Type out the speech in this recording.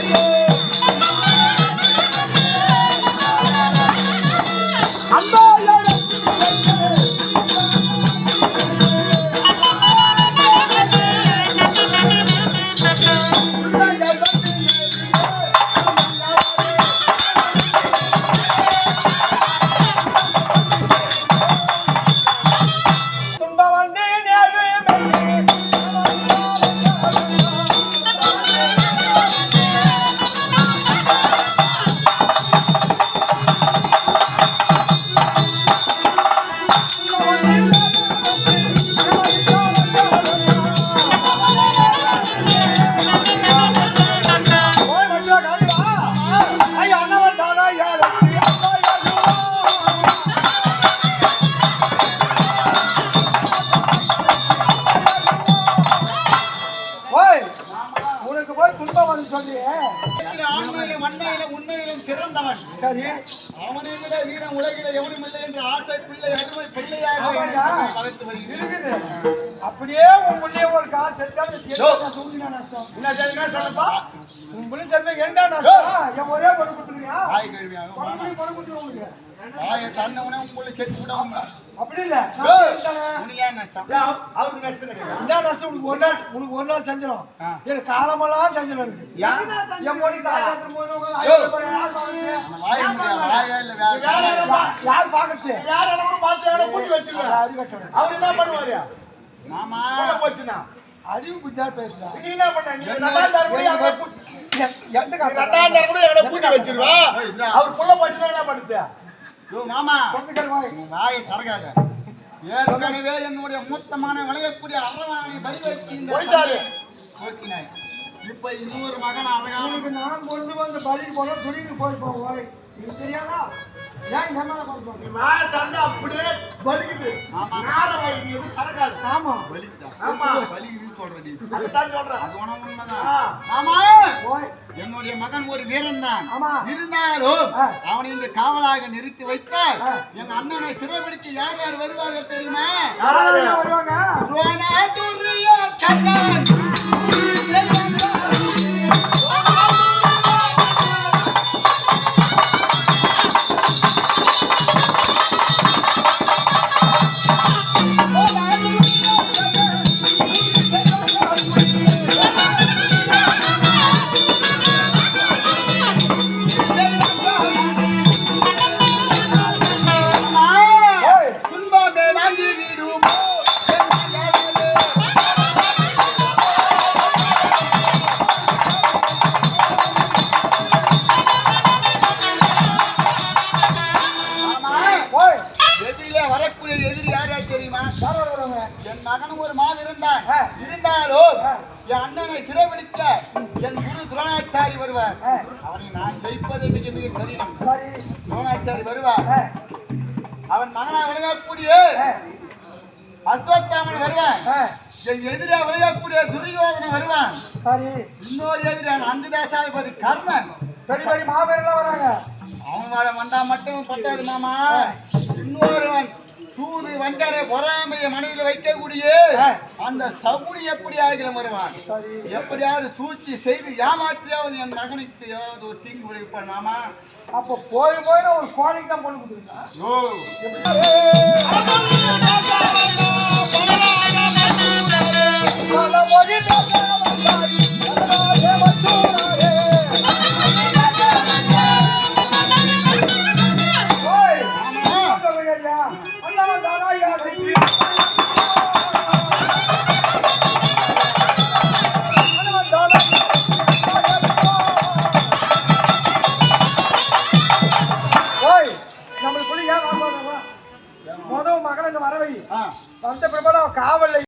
துன்பம் உனக்கு போய் துன்பம் வந்து சொல்லியே. ஆண்மையிலும் வன்மையிலும் உண்மையிலும் சிறந்தவன். சரி. அவனை விட வீரம் உலகில எவனும் இல்லை என்று ஆசை பிள்ளை அருமை பிள்ளையாக அப்படியே உன் புள்ளைய ஒரு கால் செத்தா தூங்கினா நஷ்டம்? என்ன சொல்லப்பா? உன் புள்ளை செத்த எழுந்தா நஷ்டம்? என் ஒரே கழுவியாக பொண்ணு பொண்ணு கொடுத்துருவோம் உங்களுக்கு வாயை தன்னவனே உங்களை செத்து விடாம. அப்படி இல்ல. உனக்கு ஏன் நஷ்டம்? அவருக்கு நஷ்டம் என்ன நஷ்டம்? உனக்கு ஒரு நாள் உனக்கு ஒரு நாள் செஞ்சிடும். எனக்கு காலமெல்லாம் செஞ்சிடும் இருக்கு? என் மொழி ஐயப்பன் யார் பாக்குறது? யார் பார்த்து கூட்டி வச்சிருக்காரு அறிவு அவர் என்ன பண்ணுவாரு? மாமா. போச்சுனா அறிவு புத்தியா பேசுறா. நீ என்ன பண்ண? நீ கூட எந்த ரெண்டாம் தரம் கூட எவ்வளவு கூட்டி வச்சிருவா? அவர் புள்ள என்ன பண்ணுது? யோ மாமா. நீ வாயை திறக்காத. ஏற்கனவே என்னுடைய மூத்தமான விளையக்கூடிய அரவாணி பலி வச்சு போக்கினாய். இப்ப இன்னொரு மகன் அழகான நான் கொண்டு வந்து பலிக்கு போனா துணிக்கு போய் போவோம் இது தெரியாதா? தண்டை அப்படியே வலிக்குது. நேர வலிக்குது திறக்காது ஆமா. ஆமா. அதுதான் சொல்றேன். அது உனக்கு உண்மைதான். மாமா போய் என்னுடைய மகன் ஒரு வீரன் தான் ஆமா. இருந்தாலும். அவனை இங்கு காவலாக நிறுத்தி வைத்தால். எங்க அண்ணனை சிறைபிடித்து யார் யார் வருவாங்க தெரியுமா? வருவாங்க? இருந்தாலும். என் அண்ணனை சிறைபிடிக்க என் குரு துரோணாச்சாரி வருவார். அவனை நான் ஜெயிப்பது மிக மிக கடினம். சரி. துரோணாச்சாரி வருவார். அவன் மகனா விளையாடக்கூடிய ஆ, அஸ்வத்தாமன் வருவான். என் எதிரா விளையாடக்கூடிய துரியோதனன் வருவான். சரி. இன்னொரு எதிரான அந்த தேசாதிபதி கர்ணன். பெரிய பெரிய மாபெருலாம் வராங்க. அவங்கள வந்தா மட்டும் பத்தாது மாமா. இன்னொருவன் சூது வஞ்சனை பொறாமைய மனதில் வைக்கக்கூடிய. அந்த சகுனி எப்படி ஆகிலும் வருவான். சரி. எப்படியாவது சூழ்ச்சி செய்து ஏமாற்றியாவது என் மகனுக்கு ஏதாவது ஒரு தீங்கு விளைவிப்பான் மாமா அப்போ போய் போய் ஒரு கோழிக்கு தான் பொண்ணு கொடுத்துருக்கா பிற்பாடு அவன் காவல்ல